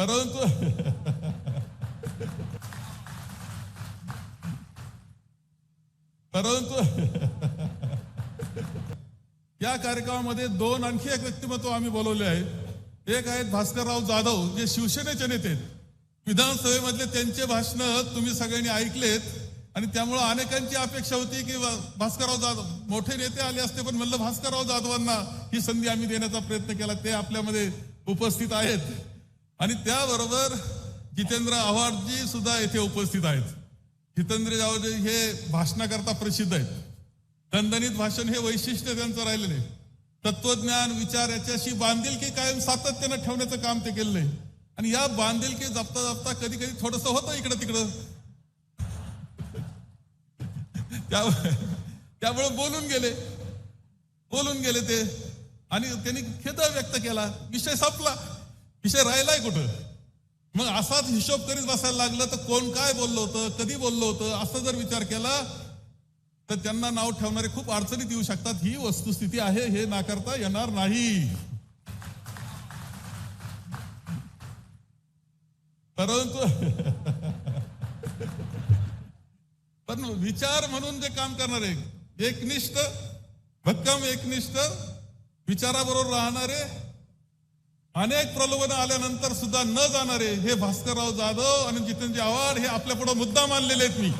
परंतु परंतु या कार्यक्रमामध्ये दोन आणखी एक व्यक्तिमत्व आम्ही बोलवले आहेत एक आहेत भास्करराव जाधव जे शिवसेनेचे नेते आहेत. विधानसभेमधले त्यांचे भाषण तुम्ही सगळ्यांनी ऐकलेत आणि त्यामुळे अनेकांची अपेक्षा होती की भास्करराव जाधव मोठे नेते आले असते पण म्हणलं भास्करराव जाधवांना ही संधी आम्ही देण्याचा प्रयत्न केला. ते आपल्यामध्ये उपस्थित आहेत. आणि त्याबरोबर जितेंद्र आव्हाडजी सुद्धा येथे उपस्थित आहेत. जितेंद्र जावजी हे भाषणाकरता प्रसिद्ध आहेत. दणदणीत भाषण हे वैशिष्ट्य त्यांचं राहिलेलं आहे. तत्वज्ञान विचार याच्याशी बांधिलकी कायम सातत्यानं ठेवण्याचं काम ते केलेलं आहे. आणि या बांधिलकी जपता जपता कधी कधी थोडस होतं इकडं तिकडं. त्यामुळे त्यामुळे बोलून गेले. बोलून गेले ते. आणि त्यांनी खेद व्यक्त केला. विषय संपला. विषय राहिलाय कुठं? मग असाच हिशोब करीत बसायला लागलं तर कोण काय बोललं होतं कधी बोललं होतं असं जर विचार केला तर त्यांना नाव ठेवणारे खूप अडचणीत येऊ शकतात. ही वस्तुस्थिती आहे हे नाकारता येणार नाही. परंतु पण विचार म्हणून जे काम करणारे एकनिष्ठ भक्कम एकनिष्ठ विचाराबरोबर राहणारे अनेक प्रलोभन आल्यानंतर सुद्धा न जाणारे हे भास्करराव जाधव आणि जितेंद्र आव्हाड हे आपल्या पुढे मुद्दा मानलेले आहेत मी.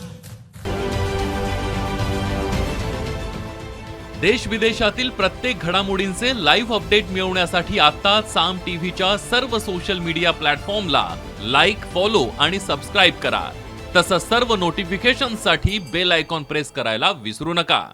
देश विदेशातील प्रत्येक घडामोडींचे लाईव्ह अपडेट मिळवण्यासाठी आता साम टीव्हीच्या सर्व सोशल मीडिया प्लॅटफॉर्मला लाईक फॉलो आणि सबस्क्राईब करा. तसंच सर्व नोटिफिकेशनसाठी बेल आयकॉन प्रेस करायला विसरू नका.